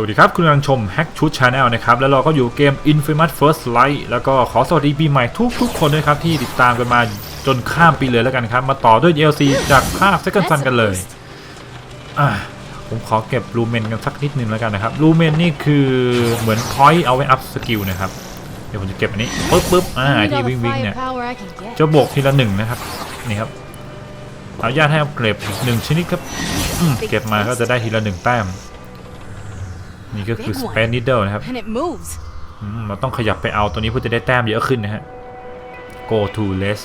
วัสดีครับ คุณกำลังชม Hack ชุด Channel นะครับ แล้วเราก็อยู่เกม Infamous First Light แล้วก็ขอสวัสดีปีใหม่ทุกทุกๆคนด้วยครับ ที่ติดตามกันมาจนข้ามปีเลยแล้วกันครับ มาต่อด้วย DLC จากภาค Second Son กันเลยอะผมขอเก็บรูเมนกันสักนิดนึงแล้วกันนะครับรูเมนนี่คือเหมือนพอยต์เอาไว้อัพสกิลนะครับ เดี๋ยวผมจะเก็บอันนี้ปึ๊บปึ๊บอ่า I need ที่ all วิ่ง the วิ่งเนี่ย firepower I can get. จะบวกทีละหนึ่งนะครับนี่ครับอนุญาตให้อัพเกรดอีกหนึ่งชนิดครับอืมเก็บมาก็จะได้ทีละหนึ่งแต้ม นี่ก็คือ Space Needle นะครับ And it moves. อืมเราต้องขยับไปเอาตัวนี้เพื่อจะได้แต้มเยอะขึ้นนะฮะ Go to less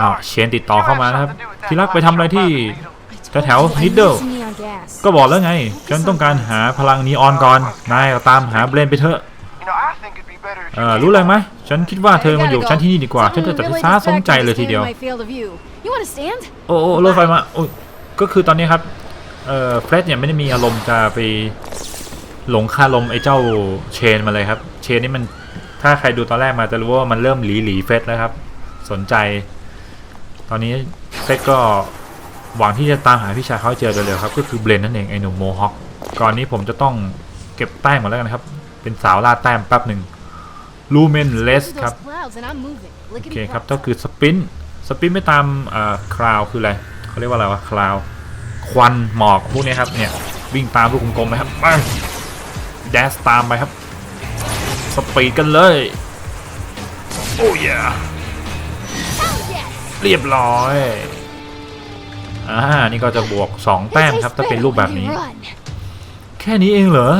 อ้าวเชนติดต่อเข้ามานะครับ ที่รักไปทำอะไรที่ I told แถว you I Needle need some neon gas. ก็บอกแล้วไง ฉันต้องการหาพลังนีออนก่อน นายก็ตามหาเบรนไปเถอะเออรู้อะไรไหมฉันคิดว่าเธอมาอยู่กับฉันที่นี่ดีกว่า ฉันจะจัดช้าสมใจเลยทีเดียว My field of view. You want to stand? โอ้โอ้รถไฟมาโอ้ยก็คือตอนนี้ครับ เอ่อเฟรดเนี่ยไม่ได้มีอารมณ์จะไปหลงคาลมไอ้เจ้าเชนมาเลยครับ เชนนี่มันถ้าใครดูตอนแรกมาจะรู้ว่ามันเริ่มหลีหลีเฟรดแล้วครับ สนใจ ตอนนี้เฟรดก็หวังที่จะตามหาพี่ชายเขาให้เจอเร็วๆครับ ก็คือเบรนนั่นเองไอ้หนุ่มโมฮอคก่อนนี้ผมจะต้องเก็บแต้มก่อนแล้วกันครับ เป็นสาวล่าแต้มแป๊บหนึ่งลูเมนเลส Look at ครับ those clouds and I'm moving. โอ Lickety เคครับ pop. ก็คือสปินสปินไม่ตามอ่าคลาวคืออะไรเขาเรียกว่าอะไรวะคลาว ควันหมอกพวกนี้ครับเนี่ยวิ่งตามลูกกลมๆไปครับไปแดสตามไปครับ สปีดกันเลย โอ้ย Yes. เรียบร้อยอ่านี่ก็จะบวก 2 แต้มครับ ถ้าเป็นรูปแบบนี้ Run. แค่นี้เองเหรอ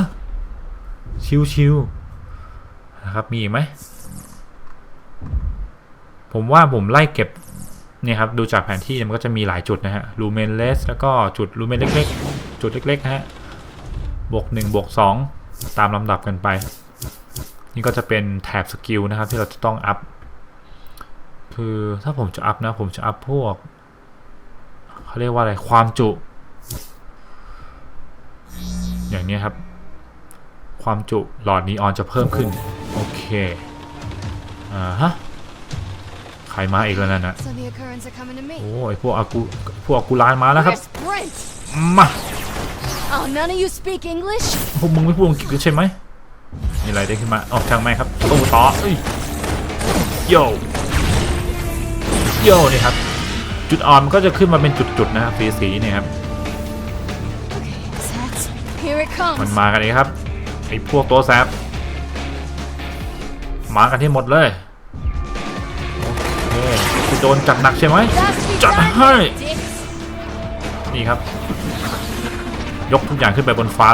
ชิวๆนะครับมีอีกไหมผมว่าผมไล่เก็บเนี่ยครับดูจากแผนที่มันก็จะมีหลายจุดนะฮะลูเมนเลสแล้วก็จุดลูเมนเล็กๆ จุดเล็กๆนะฮะบวกหนึ่งบวกสองตามลำดับกันไป นี่ก็จะเป็นแถบสกิลนะครับที่เราจะต้องอัพคือถ้าผมจะอัพนะผมจะอัพพวกเขาเรียกว่าอะไรความจุ อย่างนี้ครับ ความจุหลอดนีออนจะเพิ่มขึ้น โอเคอ่าฮะ ใครมาอีกแล้วนั่นนะ So the occurrence are coming to me. โอ้ยพวกอากูพวกอากูลานมาแล้วครับ We're sprint. มา Oh, none of you speak English? พวกมึงไม่พูดอังกฤษกันใช่ไหมมีอะไรได้ขึ้นมาอ๋อทางแม่งครับตู้ต่อเอ้ยโยโยนี่ครับ จุดอ่อนมันก็จะขึ้นมาเป็นจุดๆนะครับสีสีๆเนี่ยครับ Okay, Sats. Here it มัน comes. มากันเองครับไอ้พวกตัวแซบมากันที่หมดเลยโอเค จะโดนจัดหนักใช่ไหม Fast be Chặt done, hơi. dicks. นี่ครับ ยกทุกอย่างขึ้นไปบนฟ้า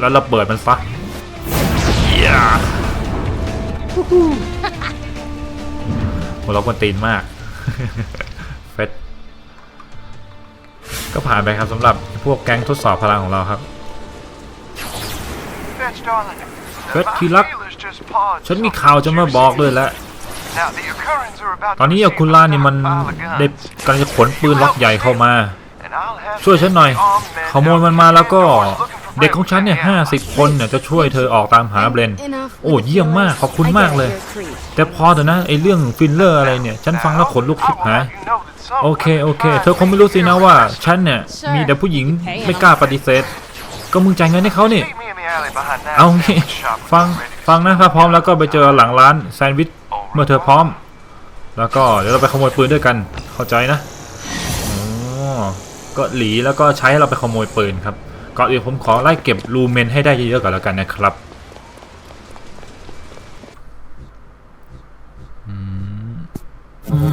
แล้วระเบิดมันซะอย่าหัวเราะกวนตีนมากเฟสก็ผ่านไปครับสำหรับพวกแก๊งทดสอบพลังของเราครับเฟร็ดที่รัก ฉันมีข่าวจะมาบอกด้วยแหละ ตอนนี้อากุล่านี่มันได้กำลังจะขนปืนล็อกใหญ่เข้ามา ช่วยฉันหน่อยขโมยมันมาแล้วก็เด็กของฉันเนี่ยห้าสิบคนเนี่ยจะช่วยเธอออกตามหาเบรนโอ้เยี่ยมมากขอบคุณมากเลย แต่พอเถอะนะไอเรื่องฟิลเลอร์อะไรเนี่ยฉันฟังแล้วขนลุกชิบหายโอเคโอเค เธอคงไม่รู้สินะว่าฉันเนี่ยมีแต่ผู้หญิงไม่กล้าปฏิเสธ ก็มึงจ่ายเงินให้เขานี่เอางี้ฟังฟังนะถ้าพร้อมแล้วก็ไปเจอหลังร้านแซนด์วิช เมื่อเธอพร้อม แล้วก็เดี๋ยวเราไปขโมยปืนด้วยกัน เข้าใจนะอ๋อก็หลีแล้วก็ใช้เราไปขโมยปืนครับก่อนอื่นผมขอไล่เก็บลูเมนให้ได้เยอะๆก่อนแล้วกันนะครับอื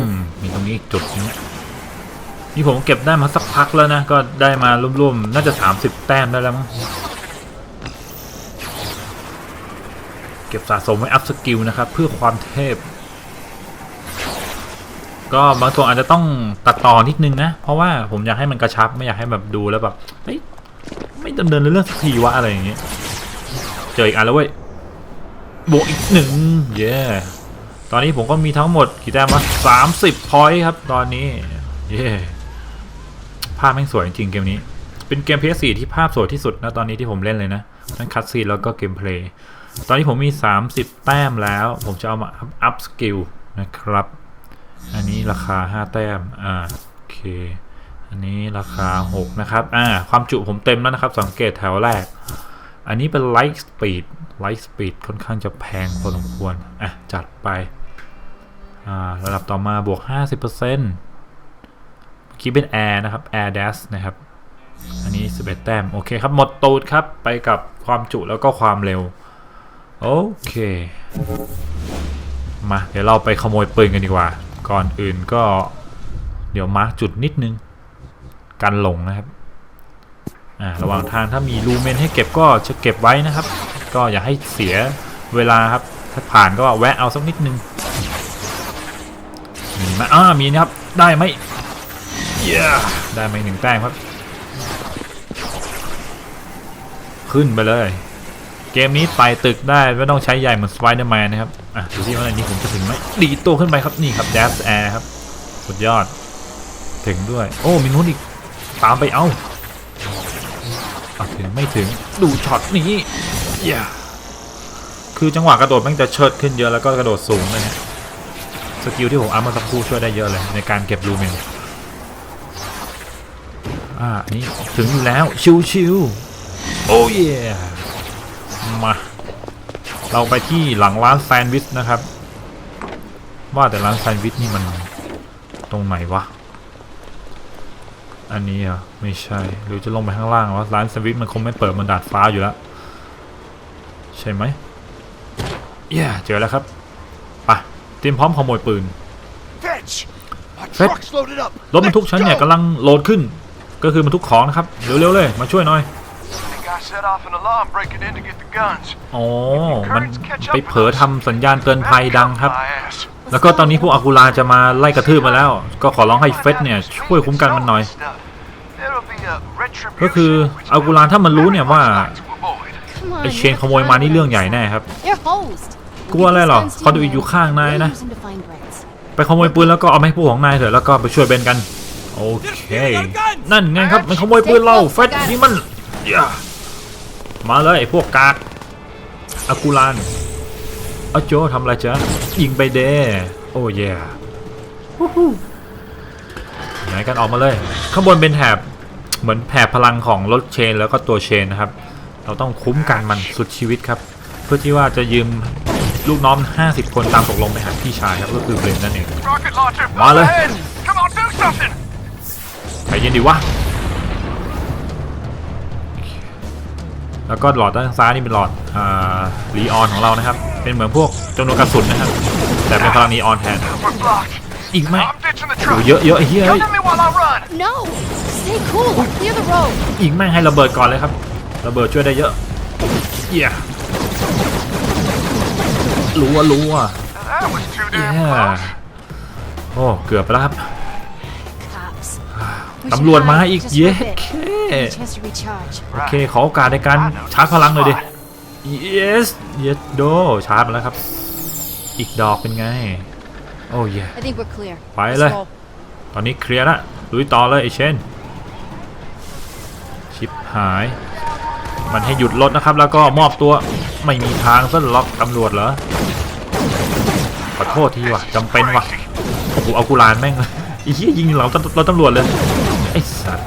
มมีตรงนี้อีกจุดนึงนี่ผมเก็บได้มาสักพักแล้วนะ ก็ได้มารวมๆน่าจะ 30 แต้มได้แล้วมั้ง เก็บสะสมไว้อัพสกิลนะครับ เพื่อความเทพ ก็บางส่วนอาจจะต้องตัดต่อนิดนึงนะ เพราะว่าผมอยากให้มันกระชับไม่อยากให้แบบดูแล้วแบบไม่ดำเนินเรื่องสักทีวะอะไรอย่างเงี้ยเจออีกอันแล้วเว้ยบวกอีกหนึ่งเย้ตอนนี้ผมก็มีทั้งหมดกี่แต้มวะสามสิบพอยต์ครับ ตอนนี้ เย้ภาพแม่งสวยจริงเกมนี้ เป็นเกม PS4 ที่ภาพสวยที่สุดนะตอนนี้ที่ผมเล่นเลยนะทั้งคัตซีนแล้วก็เกมเพลย์ ตอนนี้ผมมี 30 แต้มแล้ว ผมจะเอามาอัพสกิลนะครับ อันนี้ราคา 5 แต้ม อ่า โอเค อันนี้ราคา 6 นะครับ อ่า ความจุผมเต็มแล้วนะครับ สังเกตแถวแรก อันนี้เป็น Light Speed Light Speed ค่อนข้างจะแพงพอสมควร อะ จัดไป อ่า ระดับต่อมาบวก 50%เมื่อกี้เป็น Air นะครับ Air Dash นะครับ อันนี้ 11 แต้ม โอเคครับ หมดตูดครับ ไปกับความจุแล้วก็ความเร็ว โอเค มา เดี๋ยวเราไปขโมยปืนกันดีกว่า ก่อนอื่นก็ เดี๋ยวมาร์กจุดนิดนึง กันหลงนะครับ อ่า ระหว่างทางถ้ามีรูเมนให้เก็บก็จะเก็บไว้นะครับ ก็อย่าให้เสียเวลาครับ ถ้าผ่านก็แวะเอาสักนิดนึง มีไหมอ่ามีนะครับ ได้ไหมเย้ได้ไหมหนึ่งแต้มครับ ขึ้นไปเลย เกมนี้ไต่ตึกได้ไม่ต้องใช้ใหญ่เหมือนสไปเดอร์แมนนะครับ อะดูที่ว่าอันนี้ผมจะถึงไหมดีตัวขึ้นไปครับนี่ครับ d ด s แอร์ครับ สุดยอด ถึงด้วย โอ้มีนู้นอีก ตามไปเอาเอาถึงไม่ถึงดูช็อตนี้อย่าคือจังหวะกระโดดมันจะเชิดขึ้นเยอะแล้วก็กระโดดสูงเลยนะสกิลที่ผมอัพมาสักครู่ช่วยได้เยอะเลยในการเก็บรูเมนอ่านี้ถึงอยู่แล้วชิวๆโอ้เย่ มา เราไปที่หลังร้านแซนด์วิชนะครับ ว่าแต่ร้านแซนด์วิชนี่มันตรงไหนวะ อันนี้เหรอะไม่ใช่ หรือจะลงไปข้างล่างวะร้านแซนด์วิชมันคงไม่เปิดบนดาดฟ้าอยู่แล้ว ใช่ไหมเย้เจอแล้วครับไปเตรียมพร้อมขโมยปืน Fetch! My Fetch. truck's loaded up. รถบรรทุกฉันเนี่ยกำลังโหลดขึ้น ก็คือบรรทุกของนะครับ เร็วๆเลย มาช่วยหน่อย Think I set off an alarm breaking in to get the guns. อ๋อ มันไปเผลอทำสัญญาณเตือนภัยดังครับ My ass. แล้วก็ตอนนี้พวกอากูราจะมาไล่กระทืบมาแล้ว ก็ขอร้องให้เฟสเนี่ยช่วยคุ้มกันมันหน่อย There'll be a retribution ก็คือ which อากูราถ้ามันรู้เนี่ยว่า I'd like to avoid. Come on. ไอเชนขโมยมานี่เรื่องใหญ่แน่ครับ You're hosed. กลัวอะไรหรอเขาดูอยู่ข้างนายนะ We'll use them to find Brits. ไปขโมยปืนแล้วก็เอามาให้พวกของนายเถอะแล้วก็ไปช่วยเบนกัน โอเค นั่นไงครับมันขโมยปืนเราเฟสนี่มันอย่า มาเลยไอ้พวกกากอากูรานอาโจทำอะไรจ๊ะยิงไปเด้โอ้เย่ไหนกันออกมาเลย ข้างบนเป็นแถบเหมือนแถบพลังของรถเชนแล้วก็ตัวเชนนะครับ เราต้องคุ้มกันมันสุดชีวิตครับ เพื่อที่ว่าจะยืมลูกน้อง 50 คนตามตกลงไปหาพี่ชายครับก็คือเบรนนั่นเอง Rocket launcher, Mà up lên. ahead. Come on, do something. ใจเย็นดีวะ แล้วก็หลอดด้านซ้ายนี่เป็นหลอดอ่ารีออนของเรานะครับ เป็นเหมือนพวกจำนวนกระสุนนะครับ แต่เป็นพลังนีออนแทน We're blocked. อีกไหม I'm ditching the โอ้ truck. เยอะเยอะไอ้เฮ้ย Cover me while I run. No! Stay cool. Clear the road. อีกแม่งให้ระเบิดก่อนเลยครับระเบิดช่วยได้เยอะเย้รู้ว่ารู้ว่า That was too เย้ damn close. โอ้ เกือบไปแล้วครับ Cops. We ตำรวจ should มา hide อีก just เย้ for a bit. เค Get a chance to recharge. โอเค ขอโอกาสในการชาร์จพลังหน่อยดิ yes yes โดชาร์จมาแล้วครับ อีกดอกเป็นไง โอ้เย่ I think we're clear. Phải Let's lên. go. ตอนนี้เคลียร์ละลุยต่อเลยไอเชนชิปหาย มันให้หยุดรถนะครับ แล้วก็มอบตัวไม่มีทางซะล็อกตำรวจเหรอขอโทษทีว่ะจำเป็นว่ะโอ้โหเอากูลานแม่งเลย ไอ้เหี้ยยิงเราเราตำรวจเลยไอ้สัส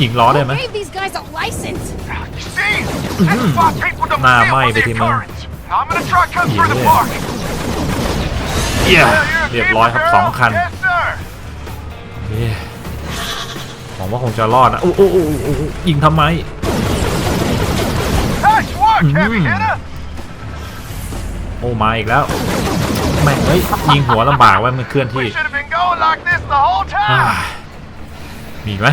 ยิงล้อได้ไหม Who gave these guys a license? You see? That's why people don't Nah, steal mai from vậy the thì mừng. occurrence. Now I'm gonna try cut through the Yeah. park. เย้ Yeah, you're a เรียบร้อยครับ keeper, สอง girl. คัน Yes, sir. เย้หวังว่าคงจะรอดนะโอ้โอ้โอ้โอ้โอ้ยิงทำไม Nice work, heavy Mm. hitter. โอ้มาอีกแล้วแม่งเฮ้ยยิงหัวลำบากไว้มันเคลื่อนที่ We should have been going like this the whole อ่า time. มีอีกไหม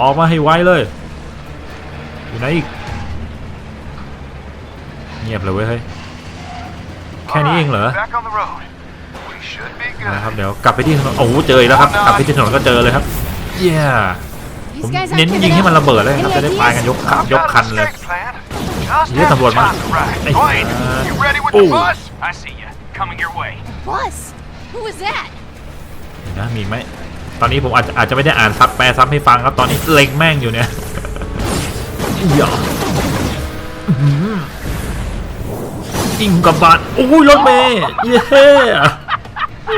ออกมาให้ไวเลย อยู่ไหนอีก เงียบเลยเว้ยเฮ้ย แค่นี้เองเหรอ Back on the road. We should be นะครับ good. เดี๋ยวกลับไปที่ถนนโอ้โหเจออีกแล้วครับ กลับไปที่ถนนก็เจอเลยครับ เย้ผม These guys เน้น aren't ยิง giving ให้มัน up. ระเบิดเลยครับ Any จะได้ตายกัน ideas? ยก I've ยก got คัน an เลย escape plan. Just เรียก have ตำรวจมา time to ride. ไอ้ Dwayne, ห่า you ready with โอ้ the bus? I see you. Coming your way. Bus? Who was that? นะมีไหมตอนนี้ผมอาจจะอาจจะไม่ได้อ่านซับแปลซับให้ฟังครับตอนนี้เล็งแม่งอยู่เนี่ยอย่าอื้อหือยิงกับบาดโอ้ยรถเมย์เย้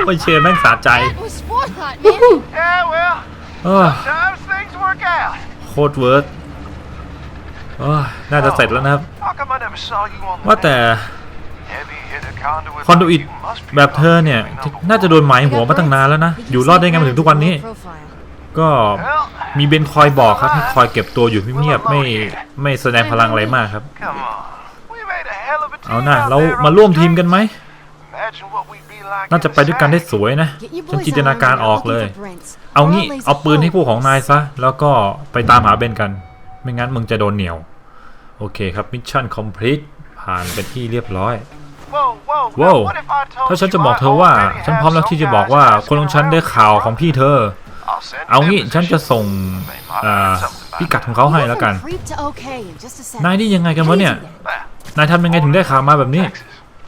ไปเชนแม่งสะใจ That was forethought, man. Yeah, well, เออ times things work out. โคตรเวิร์กเออน่าจะเสร็จแล้วนะครับ How come I never saw you on the ว่าแต่ heavy hitter conduit? ค อนดูอิดแบบเธอเนี่ยน่าจะโดนหมายหัวมาตั้งนานแล้วนะ อยู่รอดได้ไงมาถึงทุกวันนี้ ก็มีเบนคอยบอกครับให้คอยเก็บตัวอยู่เงียบๆไม่ไม่แสดงพลังอะไรมากครับ เอาหน้าเรามาร่วมทีมกันไหมน่าจะไปด้วยกันได้สวยนะ ฉันจินตนาการออกเลย เอางี้เอาปืนให้พวกของนายซะ แล้วก็ไปตามหาเบนกัน ไม่งั้นมึงจะโดนเหนียว โอเคครับมิชชั่นคอมพลีทผ่านเป็นที่เรียบร้อย ว้าว now what if I told ถ้าฉัน you จะบอก I เธอว่า already ฉัน have พร้อมแล้วที่จะ some บอกว่า guys คนของฉันได้ข่าวของพี่เธอ I'll send เอา them งี้ฉันจะ positions. ส่งเอ่อพิกัดของเขาให้แล้วกัน You went from creep to okay in just a second. นายนี่ยังไงกันวะเนี่ย Well, นายทำยังไงถึงได้ข่าวมาแบบนี้ Texas.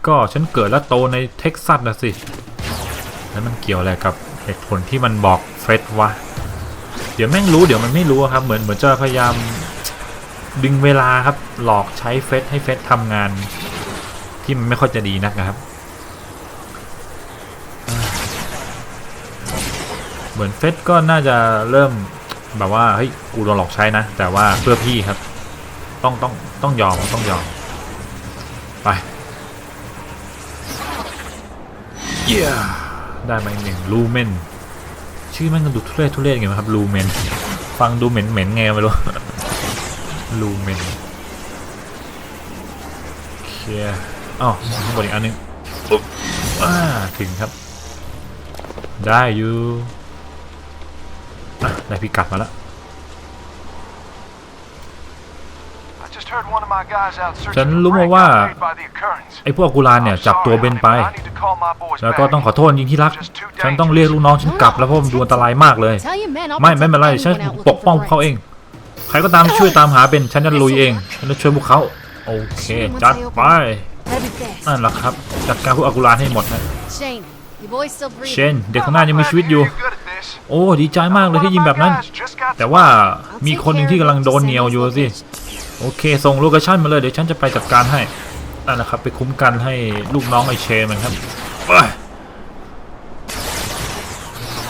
ก็ฉันเกิดและโตในเท็กซัสนะสิ แล้วมันเกี่ยวอะไรกับเหตุผลที่มันบอกเฟร็ดวะ เดี๋ยวแม่งรู้เดี๋ยวมันไม่รู้ครับ เหมือนเหมือนจะพยายามดึงเวลาครับ หลอกใช้เฟร็ดให้เฟร็ดทำงาน ที่มันไม่ค่อยจะดีนักนะครับ เหมือนเฟร็ดก็น่าจะเริ่มแบบว่าเฮ้ยกูโดนหลอกใช้นะ แต่ว่าเพื่อพี่ครับ ต้องต้องต้องยอมต้องยอม ไปเย้ได้มาอีกหนึ่งลูเมนชื่อม่งก็ดูทุเรศทุเรศไงครับลูเมนฟังดูเหม็นเหม็นไงไม่รู้ลูเมนโอเค อ้าวข้างบนอีกอันหนึงปุ๊บอ่าถึงครับ ได้อยู่อะได้พิกัดมาแล้ว I just heard one of my guys out searching ฉัน for รู้มา Brent ว่า got buried by the occurrence. ไอ้พวกกูรานเนี่ยจับตัวเบนไป I need to call my boys แล้วก็ back. ต้องขอโทษจริงที่รัก ฉันต้องเรียกลูกน้องฉันกลับแล้วเพราะมันดูอันตรายมากเลย Tell your men I'll ไม่ไม่เป็นไร protect ฉัน anyone out ป looking กป้อง for เขาเอง Brents. ใครก็ตามที่ช่วยตามหาเบนฉันจะลุยเองฉันจะช่วยพวกเขาโอเค จัดไป That'd be fast. นั่นแหละครับจัดการพวกอากุรานให้หมดนะ Shane, your boy's still เช breathing. นเด็กข้างหน้ายังมีชีวิตอยู่ You're good at this. โอ้ดีใจมากเลยที่ยิงแบบนั้น แต่ว่ามีคนหนึ่งที่กำลังโดนเหนียวอยู่สิโอเคส่งโลเคชั่นมาเลยเดี๋ยวฉันจะไปจัดการให้นั่นนะครับไปคุ้มกันให้ลูกน้องไอเชนมันครับไป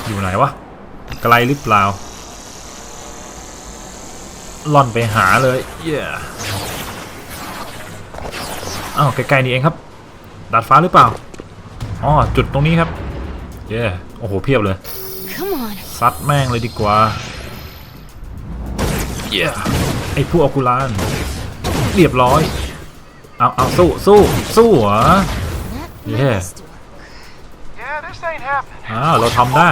อยู่ไหนวะไกลหรือเปล่าล่อนไปหาเลยเย้ อ้าวใกล้ๆนี่เองครับดาดฟ้าหรือเปล่าอ๋อจุดตรงนี้ครับเย้โอ้โหเพียบเลย Come on. ซัดแม่งเลยดีกว่าเย้ไอ้พวกอากุลานเรียบร้อยเอาเอาสู้สู้สู้เหรอ That Yeah. must do it. Yeah, this ain't happening. อ้าวเราทำได้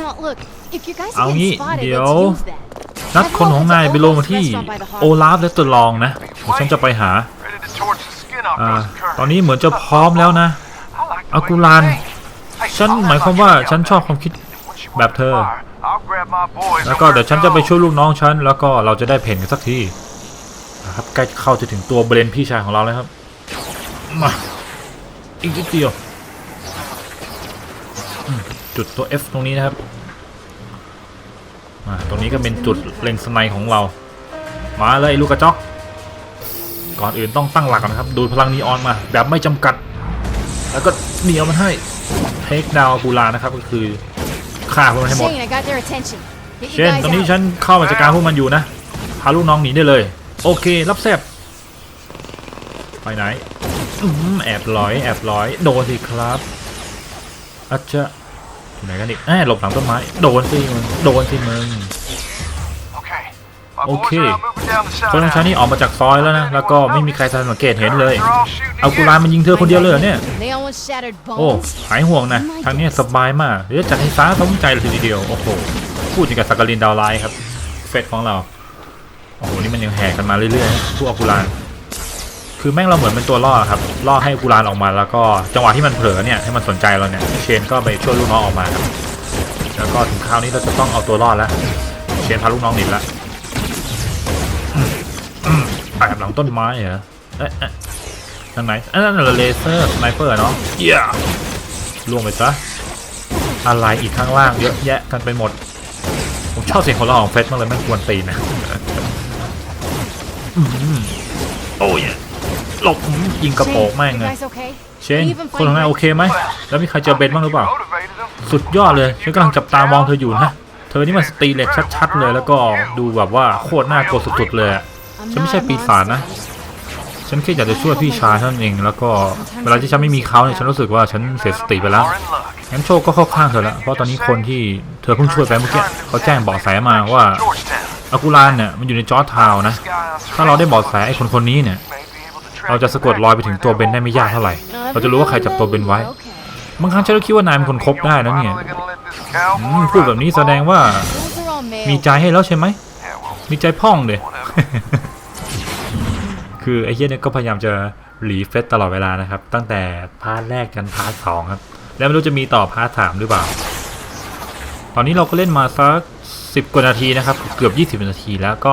No, look, if you guys are เอางี้ getting spotted, เดี๋ยว let's use that. นัดคนของนายไปลงมาที่โอลาฟและตัวลองนะเดี๋ยวฉันจะไปหา Ready to torch the skin off อ่า those curtains. ตอนนี้เหมือนจะพร้อมแล้วนะ I like the อา way กุ you ลาน think. Hey, ฉัน I'll หมายความ have ว่า my ฉัน shotgun. ชอบความคิด Once you แบบ want เธอ fire, I'll grab my boys แล้วก็ and เดี๋ยว we'll ฉันจะไป go. ช่วยลูกน้องฉัน แล้วก็เราจะได้เพ่นกันสักทีนะครับใกล้เข้าจะถึงตัวเบรนพี่ชายของเราแล้วครับ มา อีกนิดเดียวอืมจุดตัว F ตรงนี้นะครับมาตรงนี้ก็เป็นจุดเล็งสไนของเรา มาเลยลูกกระจอก ก่อนอื่นต้องตั้งหลักก่อนนะครับ ดูดพลังนีออนมา แบบไม่จำกัด แล้วก็เหนียวมันให้เทคดาวกูลานะครับก็คือฆ่าพวกมันให้หมด Shane, I got their attention. Get เช่ you น guys ตอนนี้ out. ฉันเข้ามาจัดการพวกมันอยู่นะพาลูกน้องหนีได้เลย โอเครับแซบไปไหนอืมแอบลอยแอบลอย โดนสิครับอาจจะอยู่ไหนกันอีกแอบหลบหลังต้นไม้ โดนสิมึง โดนสิมึง Okay. My boys Okay. are out moving down the คนของฉันนี่ออกมาจากซอยแล้วนะ แล้วก็ไม่มีใครทันสังเกตเห็นเลย เอากุลามันยิงเธอคนเดียวเลยเหรอเนี่ย โอ้ หายห่วงนะ ทางนี้สบายมากเดี๋ยวจัดให้ฟ้าสมใจเลยทีเดียว โอ้โห พูดอย่างกับสักกลินดาวไลน์ครับ เฟสของเรา โอ้โห นี่มันยังแห่กันมาเรื่อยๆ พวกอากุลานคือแม่งเราเหมือนเป็นตัวล่อครับ ล่อให้กุลานออกมา แล้วก็จังหวะที่มันเผลอเนี่ย ให้มันสนใจเราเนี่ย เชนก็ไปช่วยลูกน้องออกมาครับ แล้วก็ถึงคราวนี้เราจะต้องเอาตัวรอดแล้ว เชนพาลูกน้องหนีแล้ว อืมอืมไปแอบหลังต้นไม้เหรอเอ๊ะเอ๊ะทางไหนอันนั้นเหรอเลเซอร์สไนเปอร์เนาะเหี้ยล่วงไปซะอะไรอีกข้างล่างเยอะแยะกันไปหมด ผมชอบเสียงของเราะของเฟสมากเลยไม่งควรตีนนะอืมโอ้ยหลบอืมยิงกระโปรง Shane, แม่ง you เลย guys okay? เชนคนของนายโอเคไหมแล้วมีใครเจอเบนบ้างหรือเปล่า Motivated them. สุดยอดเลยฉันกำลังจับตามองเธออยู่นะ เธอนี่มันสตรีเหล็กชัดๆเลยแล้วก็ดูแบบว่าโคตรน่ากลัวสุดๆเลยอะ I'm ฉันไม่ not ใช่ a ปีศาจนะ monster. ฉันแค่อยากจะช่วยพี่ชายเท่านั้นเอง แล้วก็เวลาที่ฉันไม่มีเขาเนี่ย ฉันรู้สึกว่าฉันเสียสติไปแล้ว Are in luck. งั้นโชคก็เข้าข้างเธอแล้วเพราะตอนนี้คนที่เธอเพิ่งช่วยไปเมื่อกี้เขาแจ้งเบาะแสมาว่า Georgetown. อากูรานเนี่ยมันอยู่ในจอร์จทาวน์นะ This guy on ถ้าเราได้เบาะแสไอ้คนคนนี้เนี่ย may be able to track เราจะสะกดรอยไปถึงตัวเบนได้ไม่ยากเท่าไหร่ เราจะรู้ว่าใครจับตัวเบนไว้ Okay. บางครั้งฉันก็คิดว่านายเป็นคนคบได้นะเนี่ย Finally gonna let this อื cowboy มพูดแบบนี้แสดงว่า Those are all male. มีใจให้แล้วใช่ไหม Yeah, well, มีใจพ่องเลย whatever. คือไอ้เหี้ยเนี่ยก็พยายามจะรีเฟซตลอดเวลานะครับ ตั้งแต่พาร์ทแรกจนพาร์ทสองครับ แล้วไม่รู้จะมีต่อพาร์ทสามหรือเปล่า ตอนนี้เราก็เล่นมาสักสิบกว่านาทีนะครับ เกือบ20นาทีแล้วก็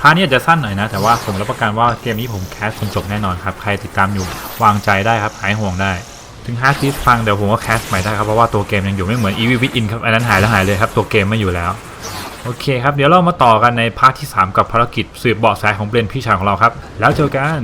พาร์ทเนี้จะสั้นหน่อยนะ แต่ว่าผมรับประกันว่าเกมนี้ผมแคสจนจบแน่นอนครับ ใครติดตามอยู่วางใจได้ครับหายห่วงได้ถึงฮาร์ดดิสก์พังเดี๋ยวผมก็แคสใหม่ได้ครับ เพราะว่าตัวเกมยังอยู่ไม่เหมือน e v w i t in ครับอันนั้นหายแล้วหายเลยครับ ตัวเกมไม่อยู่แล้ว โอเคครับ เดี๋ยวเรามาต่อกันในพาร์ทที่ 3 กับภารกิจสืบเบาะแสของเบรนพี่ชายของเราครับ แล้วเจอกัน